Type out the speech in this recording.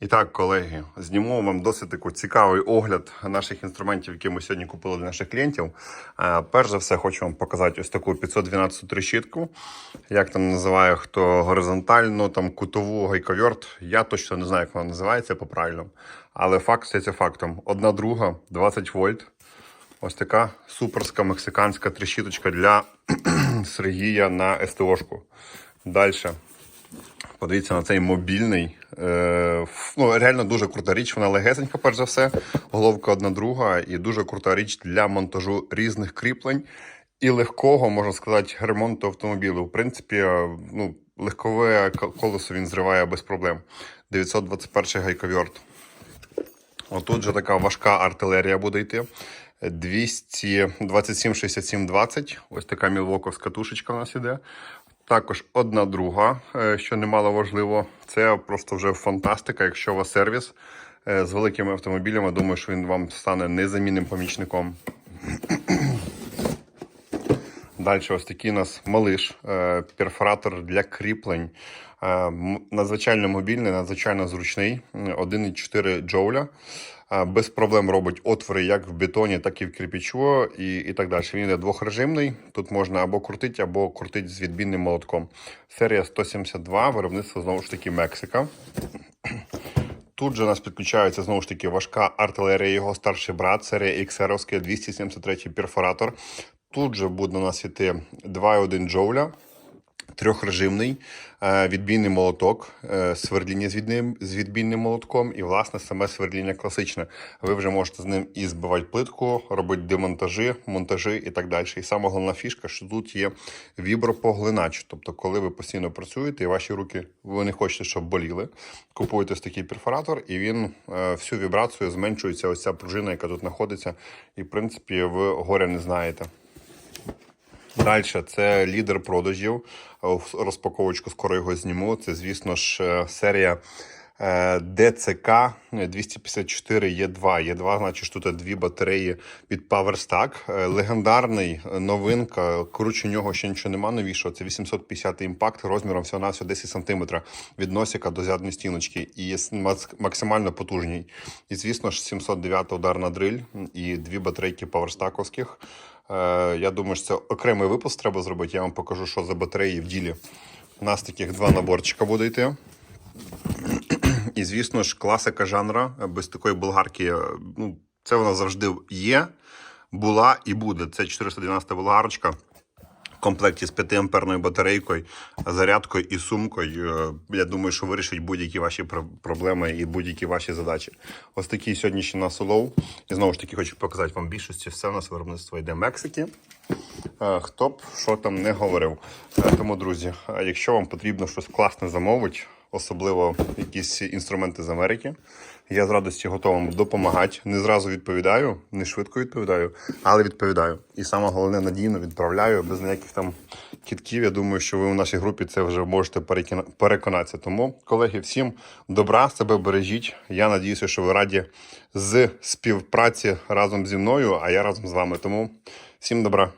І так, колеги, зніму вам досить таку цікавий огляд наших інструментів, які ми сьогодні купили для наших клієнтів. Е, Перш за все, хочу вам показати ось таку 512 трещітку. Як там називає хто горизонтальну, там кутову гайковерт. Я точно не знаю, як вона називається по правильному. Але факт стається фактом. Одна друга, 20 вольт. Ось така суперська мексиканська трещіточка для Сергія на СТОшку. Далі. Подивіться на цей мобільний. Е, ну, реально дуже крута річ. Вона легесенька, перш за все. Головка одна друга, і дуже крута річ для монтажу різних кріплень і легкого, можна сказати, ремонту автомобілю. В принципі, е, ну, легкове колесо він зриває без проблем. 921 гайковерт. Отут же така важка артилерія буде йти. 227 67 20. Ось така мілвоковська тушечка у нас іде. Також одна друга, е, що немало важливо. Це просто вже фантастика. Якщо у вас сервіс е, з великими автомобілями, думаю, що він вам стане незамінним помічником. Далі ось такий у нас малиш, е, перфоратор для кріплень. Надзвичайно мобільний, надзвичайно зручний. 1,4 джоуля. Без проблем робить отвори як в бетоні, так і в кирпичу, і, і так далі. Він йде двохрежимний. Тут можна або крутити, або крутити з відбійним молотком. Серія 172, виробництво знову ж таки Мексика. Тут же у нас підключається знову ж таки важка артилерія, його старший брат, серія XR 273 перфоратор. Тут же буде у нас іти 2,1 джоуля, трьохрежимний, е, відбійний молоток, е, свердління з відбійним, молотком і, власне, саме свердління класичне. Ви вже можете з ним і збивати плитку, робити демонтажі, монтажі і так далі. І сама головна фішка, що тут є вібропоглинач. Тобто, коли ви постійно працюєте і ваші руки ви не хочете, щоб боліли, купуєте ось такий перфоратор, і він е, всю вібрацію зменшується. Ось ця пружина, яка тут знаходиться, і в принципі ви горя не знаєте. Далі це лідер продажів. Е, Розпаковочку скоро його зніму. Це, звісно ж, е, серія е, ДЦК 254 Е2. Е2, значить, тут дві батареї від PowerStack. Е, Легендарний е, новинка. У нього ще нічого нема новішого. Це 850 імпакт розміром всього на 10 см від носика до зядної стіночки. І максимально потужний. І, звісно ж, 709 ударна дриль і дві батарейки паверстаковських. Е, Я думаю, що це окремий випуск треба зробити. Я вам покажу, що за батареї в ділі. У нас таких два наборчика буде йти. І, звісно ж, класика жанра без такої болгарки. е, Ну, це вона завжди є, була і буде. Це 412 болгарочка. В комплекті з 5-амперною батарейкою, зарядкою і сумкою. Е, Я думаю, що вирішить будь-які ваші проблеми і будь-які ваші задачі. Ось такий сьогоднішній нас улов. І знову ж таки хочу показати вам більшості. Все у нас виробництво йде Мексики. Е, Хто б що там не говорив. Е, Тому, друзі, якщо вам потрібно щось класне замовити, особливо якісь інструменти з Америки, я з радості готовий допомагати. Не зразу відповідаю, не швидко відповідаю, але відповідаю. І саме головне надійно відправляю без ніяких там кітків. Я думаю, що ви у нашій групі це вже можете переконатися. Тому, колеги, всім добра, себе бережіть. Я надіюся, що ви раді з співпраці разом зі мною, а я разом з вами. Тому всім добра.